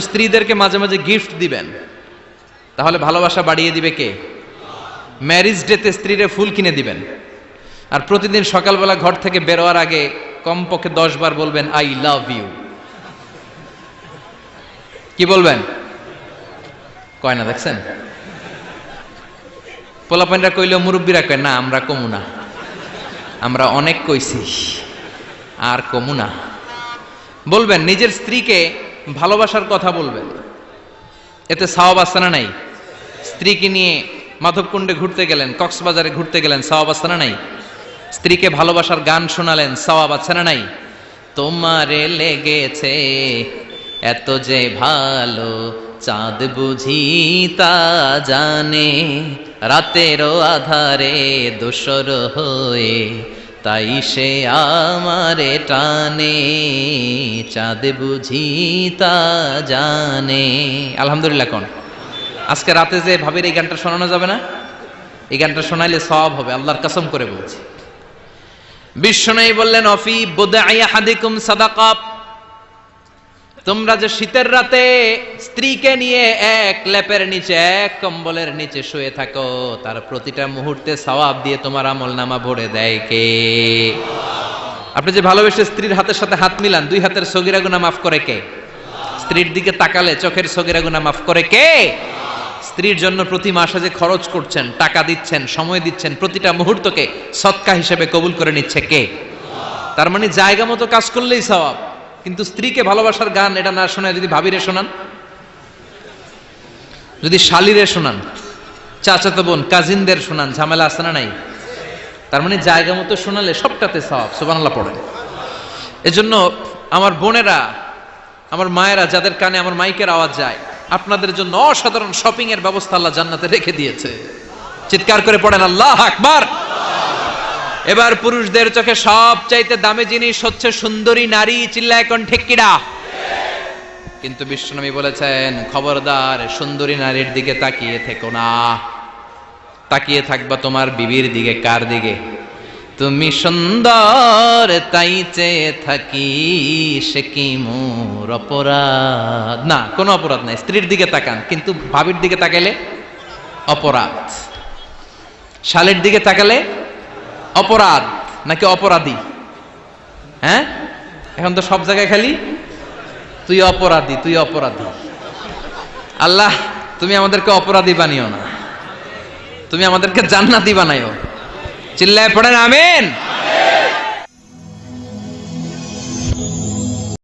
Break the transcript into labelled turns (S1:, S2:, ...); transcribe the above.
S1: স্ত্রীদেরকে মাঝে মাঝে গিফট দিবেন। তাহলে ভালোবাসা বাড়িয়ে দিবে কে? ম্যারিজ ডেতে স্ত্রীরে ফুল কিনে দিবেন। আর প্রতিদিন সকালবেলা ঘর থেকে বেরোয়ার আগে কমপক্ষে দশ বার বলবেন আই লাভ ইউ কি বলবেন? কয় না, দেখছেন? পোলাপাইনরা কইলেও মুরব্বীরা কয়, না, আমরা কমু না। আমরা অনেক কইছি, আর কমু না। বলবেন, নিজের স্ত্রীকে ভালোবাসার কথা বলবেন। এতে সাওয়াব আস্তানা নাই? স্ত্রীকে নিয়ে মাধবকুণ্ডে ঘুরতে গেলেন, কক্সবাজারে ঘুরতে গেলেন, সাওয়াব আস্তানা নাই? স্ত্রীকে ভালোবাসার গান শোনালেন, সাওয়াব না নাই? তোমারে লেগেছে এত যে ভালো চাঁদ বুঝি তা জানে, রাতেরও আধারে দোসর হয়ে তাই সে আমারে টানে, চাঁদ বুঝি তা জানে। আলহামদুলিল্লাহ কোন। আজকে রাতে যে ভাবির এই গানটা শোনানো যাবে না, এই গানটা শোনাইলে সব হবে, আল্লাহর কাসম করে বলছি। বিশ্বনয়ী বললেন, অফি বোদাইয়া হাদিকুম সাদাকা। তোমরা যে শীতের রাতে স্ত্রীকে নিয়ে এক লেপের নিচে, এক কম্বলের নিচে শুয়ে থাকো, তার প্রতিটা মুহূর্তে সওয়াব দিয়ে তোমার আমল নামা ভরে দেয় কে? আপনি যে ভালোবেসে স্ত্রীর হাতের সাথে হাত মিলান, দুই হাতের সগিরা গুনা মাফ করে কে? স্ত্রীর দিকে তাকালে চোখের সগিরা গুনা মাফ করে কে? স্ত্রীর জন্য প্রতি মাসে যে খরচ করছেন, টাকা দিচ্ছেন, সময় দিচ্ছেন, প্রতিটা মুহূর্তকে সৎকা হিসেবে কবুল করে নিচ্ছে কে? তার মানে জায়গা মতো কাজ করলেই সওয়াব। কিন্তু স্ত্রীকে ভালোবাসার গান এটা না শোনায় যদি ভাবিরে শোনান? যদি শালিরে শোনান, চাচাতো বোন, কাজিনদের শোনান, ঝামেলা আছে না নাই? তার মানে জায়গা মতো শোনালে সবটাতে সওয়াব, সুবহানাল্লাহ পড়ে। এজন্য আমার বোনেরা, আমার মায়েরা, যাদের কানে আমার মাইকের আওয়াজ যায়, আপনাদের জন্য অসাধারণ শপিং এর ব্যবস্থা আল্লাহ জান্নাতে রেখে দিয়েছে। চিৎকার করে পড়েন, আল্লাহ আকবার! এবার পুরুষদের চোখে সব চাইতে দামি জিনিস হচ্ছে সুন্দরী নারী চিল্লায় এখন ঠেকিরা কিন্তু বিশ্বনবী বলেছেন, খবরদার সুন্দরী নারীর দিকে তাকিয়ে থেকো না। তাকিয়ে থাকবা তোমার বিবির দিকে, কার দিকে? তুমি সুন্দর, তাই চেয়ে থাকি, সে কি মোর অপরাধ? না, কোনো অপরাধ নাই, স্ত্রীর দিকে তাকান, কিন্তু ভাবির দিকে তাকালে অপরাধ। শালের দিকে তাকালে অপরাধ, নাকি অপরাধী? হ্যাঁ? এখন তো সব জায়গায় খালি, তুই অপরাধী তুই অপরাধী। আল্লাহ, তুমি আমাদেরকে অপরাধী বানিও না। তুমি আমাদেরকে জান্নাতি বানাইও। চিল্লায় পড়েন, আমেন।